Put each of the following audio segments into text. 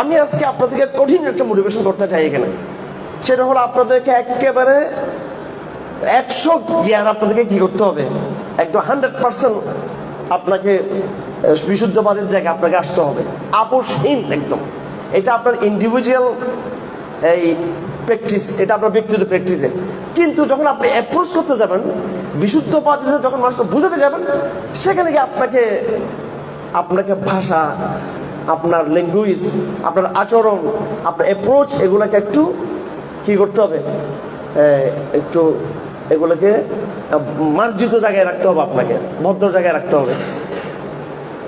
আমি আজকে আপনাদেরকে কঠিন একটা মোটিভেশন করতে চাই এখানে। সেটা হলো আপনাদেরকে একেবারে একশো জ্ঞান আপনাদেরকে কি করতে হবে? একদম হান্ড্রেড পার্সেন্ট আপনাকে বিশুদ্ধবাদের জায়গায় আপনাকে আসতে হবে। আপোষহীন একদম। এটা আপনার ইন্ডিভিজুয়াল এই প্র্যাকটিস এটা আপনার ব্যক্তিগত প্র্যাকটিসে কিন্তু যখন আপনি অ্যাপ্রোচ করতে যাবেন বিশুদ্ধ বিশুদ্ধবাদীতে যখন মানুষকে বুঝাতে যাবেন, সেখানে গিয়ে আপনাকে আপনাকে ভাষা আপনার ল্যাঙ্গুয়েজ আপনার আচরণ, আপনার অ্যাপ্রোচ এগুলোকে একটু কি করতে হবে? একটু এগুলোকে মার্জিত জায়গায় রাখতে হবে আপনাকে, ভদ্র জায়গায় রাখতে হবে।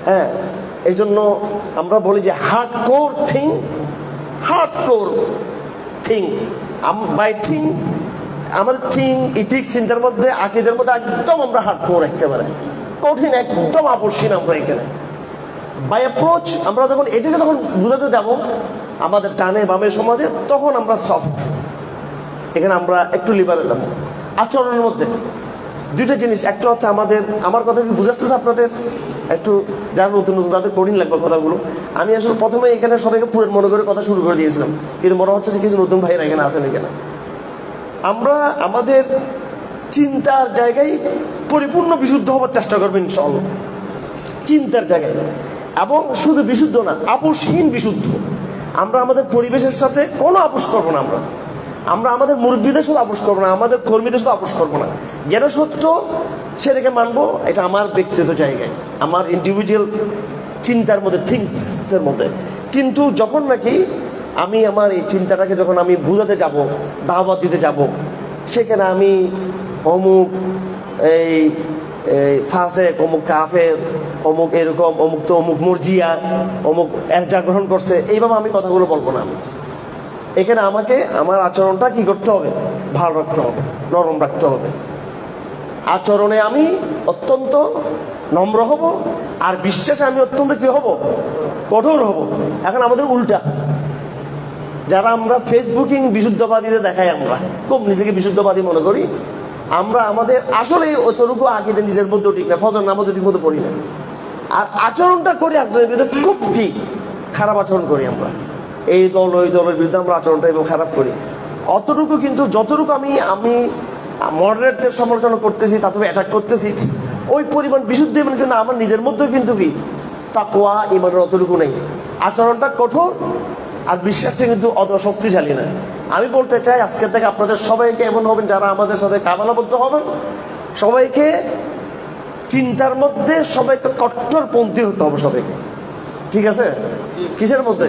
হ্যাঁ এই জন্য আমরা বলি যে hard core thing hard core thing by thing আমাদের থিং ইথিক্স চিন্তার মধ্যে, আকিদের মধ্যে একদম আমরা হার্ড কোর একেবারে। কঠিন, একদম আপসীন আমরা এখানে। বাই অ্যাপ্রোচ আমরা যখন এটাকে যখন বুঝাতে যাব আমাদের টানে বামে সমাজে, তখন আমরা সফট এখানে আমরা একটু লিবারেল হব আচরণের মধ্যে দুইটা জিনিস, একটা হচ্ছে আমাদের, আমার কথা কি বুঝাচ্ছে আপনাদের? একটু যারা নতুন নতুন, তাদের কঠিন লাগবে কথাগুলো। আমি আসলে প্রথমে এখানে সবাইকে পুরের মনে করে কথা শুরু করে দিয়েছিলাম। কিন্তু মনে হচ্ছে যে কিছু নতুন ভাইরা এখানে আছেন এখানে। আমরা আমাদের চিন্তার জায়গায় পরিপূর্ণ বিশুদ্ধ হবার চেষ্টা করবেন ইনশাআল্লাহ। চিন্তার জায়গায়। এবং শুধু বিশুদ্ধ না, আপোষহীন বিশুদ্ধ। আমরা আমাদের পরিবেশের সাথে কোনো আপোষ করব না আমরা। আমরা আমাদের মুরব্বীদের সাথে আপোষ করব না, আমাদের কর্মীদের সাথে আপোষ করব না। যেন সত্য, সেটাকে মানবো, এটা আমার ব্যক্তিগত জায়গায়, আমার ইন্ডিভিজুয়াল চিন্তার মধ্যে থিঙ্কসের মধ্যে। কিন্তু যখন নাকি আমি আমার এই চিন্তাটাকে যখন আমি বুঝাতে যাব, দাওয়াত দিতে যাব, সেখানে আমি অমুক এই ফাসেক, অমুক কাফের, অমুক এরকম, অমুক তো অমুক মর্জিয়া, অমুক এরজা গ্রহণ করছে, এইভাবে আমি কথাগুলো বলব না আমি। এখানে আমাকে, আমার আচরণটা কি করতে হবে? ভালো রাখতে হবে, নরম রাখতে হবে। আচরণে আমি অত্যন্ত নম্র হব, আর বিশ্বাসে আমি অত্যন্ত কি হব? কঠোর হব। এখন আমাদের উল্টা। যারা আমরা ফেসবুকিং বিশুদ্ধবাদীদের দেখাই আমরা, খুব নিজেকে বিশুদ্ধবাদী মনে করি আমরা আমাদের আসলে অতটুকু আকিদের নিজের মধ্যেও ঠিক না ফজর নামাজও ঠিক মতো পড়ি না আর আচরণটা করি একজনের বিরুদ্ধে খুব ঠিক, খারাপ আচরণ করি আমরা। এই দল, ওই দলের বিরুদ্ধে আমরা আচরণটা এবং খারাপ করি। অতটুকু কিন্তু যতটুকু আমি আমি মডারেটদের সমালোচনা করতেছি, তাতে অ্যাটাক করতেছি, ওই পরিমাণ বিশুদ্ধ ইমান কিন্তু আমার নিজের মধ্যেও কিন্তু কি তাকোয়া ইমানের অতটুকু নেই। আচরণটা কঠোর, আর বিশ্বাসটা কিন্তু অত শক্তিশালী না। আমি বলতে চাই আজকে থেকে আপনাদের সবাইকে এমন হবেন যারা আমাদের সাথে কামালাবদ্ধ হবেন। সবাইকে চিন্তার মধ্যে সবাইকে কট্টরপন্থী হতে হবে সবাইকে। ঠিক আছে? কিসের মধ্যে?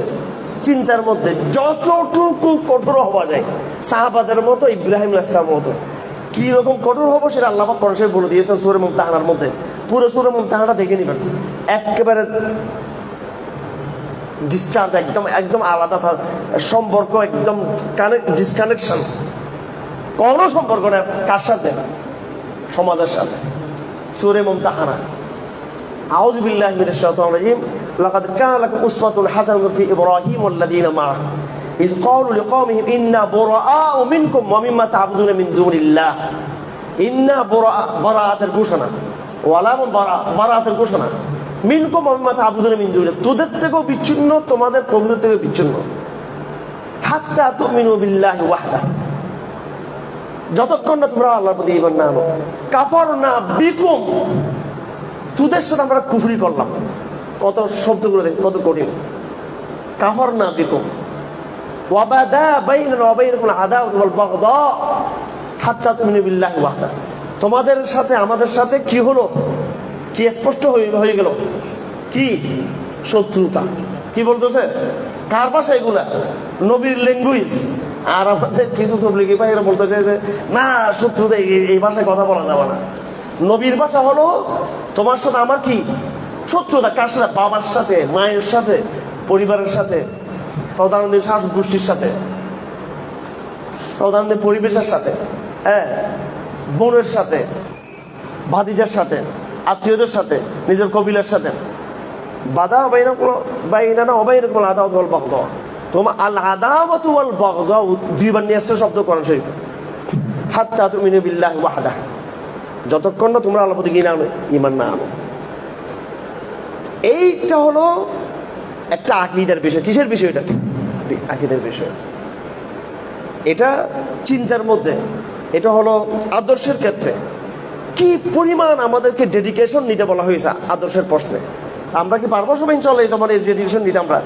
চিন্তার মধ্যে। যতটুকু কঠোর হওয়া যায়। সাহাবাদের মতো, ইব্রাহিম আসলামের মতো। কি রকম কঠোর হব সেটা আল্লাহ কনসে বলে দিয়েছেন সুরে মুমতাহানার মধ্যে। পুরো সুরে মুমতাহানাটা দেখে নেবেন। একেবারে ডিসচার্জ একদম একদম আলাদা সম্পর্ক, একদম কানেক্ট ডিসকানেকশন কোনো সম্পর্ক না, কার সাথে? সমাজের সাথে। সুরে মমতাহানা। আউজবিল্লাহ মিন শাইতানির রাজিম। লাকাদ কানা লাকুম উসওয়াতুন হাসানাতুন ফি ইব্রাহিম ওয়াল্লাযীনা মাআহ। ইয ক্বালু লিকাওমিহিম, ইন্না বুরাআউ মিনকুম ওয়া মিম্মা তা'বুদুনা মিন দুনিল্লাহ। ইন্না বুরাআ, বারাআতের ঘোষণা। ওয়ালাম বারাআতের ঘোষণা। মিনকো মাথা মিন মিন্দুরে তোদের থেকেও বিচ্ছিন্ন, তোমাদের কবিদের থেকে বিচ্ছিন্ন। হাত্তা তো মিনু বিল্লাহ ওয়াহদা। যতক্ষণ না তোমরা আল্লাহর প্রতি ইমান না আনো। কাপড় না বিকুম। তোদের সাথে আমরা কুফরি করলাম। কত শব্দগুলো দেখ, কত কঠিন। কাপড় না বিকুম। তোমাদের সাথে, আমাদের সাথে কি হলো? কি স্পষ্ট হয়ে গেল? কি শত্রুতা? কি বলতেছে? কার ভাষা এগুলা? নবীর ল্যাঙ্গুয়েজ আর আমাদের কিছু তবলিগি ভাইয়েরা বলতে চাইছে না, শত্রুতা, এই- এই ভাষায় কথা বলা যাবে না। নবীর ভাষা হলো, তোমার সাথে আমার কি শত্রুতা? কার সাথে? বাবার সাথে, মায়ের সাথে, পরিবারের সাথে প্রধানমন্ত্রী শাসক গোষ্ঠীর সাথে প্রধানমন্ত্রী পরিবেশের সাথে হ্যাঁ বোনের সাথে, ভাতিজার সাথে আত্মীয়দের সাথে, নিজের কবিলার সাথে। বাধা বাইনা কোনো, বাইনা না, অবাইনা কোনো আদাওয়াত ওয়াল বাগদা তোমার আল আদাওয়াত ওয়াল বাগদা দুইবার নিয়ে আসছে শব্দ কোরআন শরীফ। হাত্তা তুমিনু বিল্লাহি ওয়াহদা। যতক্ষণ না তোমরা আল্লাহ প্রতি ইমান ইমান না আনো। এইটা হলো একটা আকিদের বিষয়। কিসের বিষয় এটা? আকিদের বিষয়। এটা চিন্তার মধ্যে। এটা হলো আদর্শের ক্ষেত্রে। কি পরিমাণ আমাদেরকে ডেডিকেশন নিতে বলা হয়েছে আদর্শের প্রশ্নে? আমরা কি পারব সবাই চলে এই জমানের ডেডিকেশন দিতে আমরা?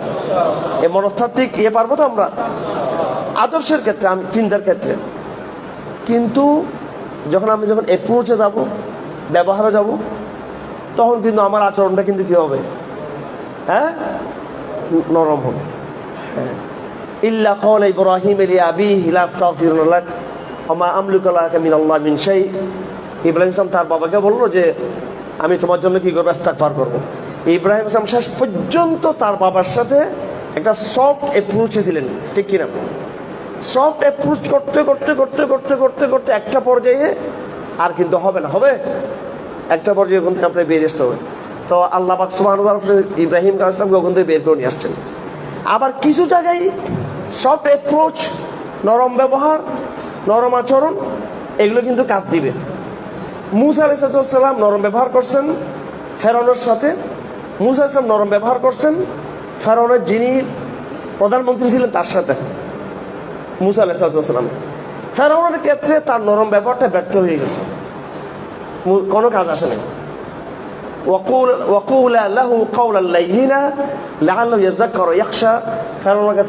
এ মনস্তাত্ত্বিক ইয়ে পারব তো আমরা? আদর্শের ক্ষেত্রে, আমি চিন্তার ক্ষেত্রে। কিন্তু যখন আমি যখন অ্যাপ্রোচে যাব, ব্যবহারে যাব, তখন কিন্তু আমার আচরণটা কিন্তু কি হবে? হ্যাঁ? নরম হবে। হ্যাঁ। ইল্লা কওলা ইব্রাহিম লি আবিহি লা আস্তাগফিরু লাক, ওয়া মা আমলিকু লাকা মিনাল্লাহি মিন ইব্রাহিম ইসলাম তার বাবাকে বলল যে, আমি তোমার জন্য কি করব? পার করব। ইব্রাহিম ইসলাম শেষ পর্যন্ত তার বাবার সাথে একটা সফট অ্যাপ্রোচে ছিলেন, ঠিক কিনা? সফট অ্যাপ্রোচ করতে করতে করতে করতে করতে করতে একটা পর্যায়ে আর কিন্তু হবে না। হবে? একটা পর্যায়ে ওখান থেকে আপনার বেরিয়ে আসতে হবে। তো আল্লাহ পাক সুবহান ইব্রাহিম ইসলামকে ওখান থেকে বের করে নিয়ে আসছেন। আবার কিছু জায়গায় সফট অ্যাপ্রোচ নরম ব্যবহার, নরম আচরণ, এগুলো কিন্তু কাজ দিবে। মুসা আলাইসালাম নরম ব্যবহার করছেন ফেরানোর সাথে। মুসা ইসলাম নরম ব্যবহার করছেন ফেরানোর যিনি প্রধানমন্ত্রী ছিলেন তার সাথে। মুসা আলাইসালাম ফেরানোর ক্ষেত্রে তার নরম ব্যবহারটা ব্যর্থ হয়ে গেছে। কোনো কাজ আসে নাই।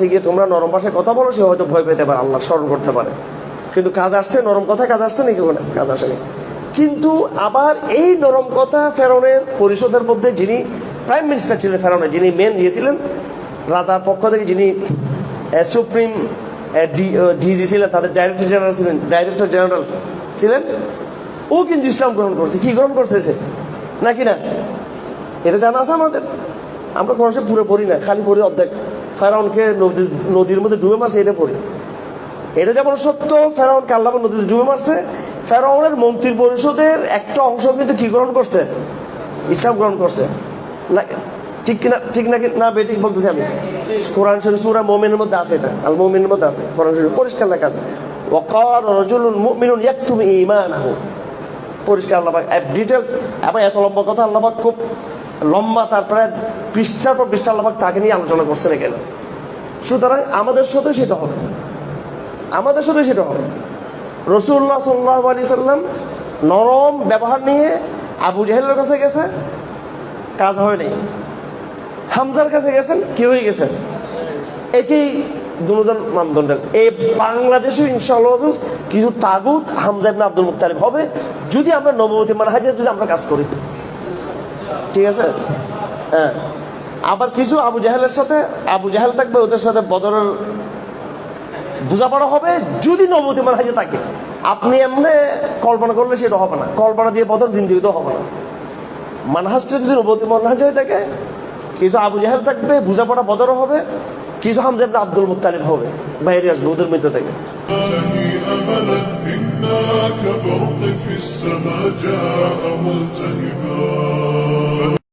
গিয়ে তোমরা নরম কথা বলো, সে হয়তো ভয় পেতে পারে, আল্লাহ স্মরণ করতে পারে। কিন্তু কাজ আসছে, নরম কথা কাজ আসছে নাকি কাজ আসেনি কিন্তু আবার এই নরম কথা ফেরনের পরিষদের মধ্যে যিনি প্রাইম মিনিস্টার ছিলেন ফেরনে যিনি মেন দিয়েছিলেন রাজার পক্ষ থেকে যিনি সুপ্রিম ডিজি ছিলেন, তাদের ডাইরেক্টর জেনারেল ছিলেন ডাইরেক্টর জেনারেল ছিলেন, ও কিন্তু ইসলাম গ্রহণ করছে। কি গ্রহণ করছে সে? নাকি না? এটা জানা আছে আমাদের। আমরা কোনো পুরো পড়ি না, খালি পড়ি অর্ধেক। ফেরাউনকে নদী, নদীর মধ্যে ডুবে মারছে, এটা পড়ি। এটা যেমন সত্য ফেরাউন কাল্লাহ নদীতে ডুবে মারছে ফেরাউনের মন্ত্রী পরিষদের একটা অংশ কিন্তু কি গ্রহণ করছে? ইসলাম গ্রহণ করছে। না, ঠিক কিনা, ঠিক না না বেঠিক বলতেছি আমি। কোরআন শরীফ সূরা মুমিনের মধ্যে আছে এটা। আল মুমিনের মধ্যে আছে। কোরআন শরীফ পরিষ্কার লেখা আছে। ওয়াকার রাজুলুন মুমিনুন ইয়াকতুমু ঈমানাহু। পরিষ্কার আল্লাহ ডিটেলস এবং এত লম্বা কথা আল্লাহ খুব লম্বা তারপরে পৃষ্ঠার পর পৃষ্ঠা আল্লাহ তাকে নিয়ে আলোচনা করছেন এখানে। সুতরাং আমাদের সাথে সেটা হবে। আমাদের সাথে সেটা হবে। রসুল্লাহ সাল্লাহ আলি সাল্লাম নরম ব্যবহার নিয়ে আবু জাহেলের কাছে গেছে। কাজ হয়নি হামজার কাছে গেছেন, কি হয়ে গেছেন একই দুজন মানদণ্ডের। এই বাংলাদেশে ইনশাআল্লাহ কিছু তাগুত হামজা ইবনে আব্দুল মুক্তালিব হবে যদি আমরা নবমতী মানহাজে যদি আমরা কাজ করি। ঠিক আছে? হ্যাঁ। আবার কিছু আবু জাহেলের সাথে, আবু জাহেল থাকবে, ওদের সাথে বদরের বোঝাপড়া হবে যদি নবতী মানহাজে থাকে আপনি এমনি কল্পনা করলে সেটা হবে না কল্পনা দিয়ে বদল জিন্দিগিতেও হবে না মানহাজটা যদি নবতী মানহাজ হয়ে থাকে কিছু আবু জাহেল থাকবে বোঝাপড়া বদরও হবে কিছু হামজা ইবনে আব্দুল মুত্তালিব হবে বাইরে আসবে ওদের মধ্যে থেকে تهي أملا إنا كبرق في السماء جاء ملتهبا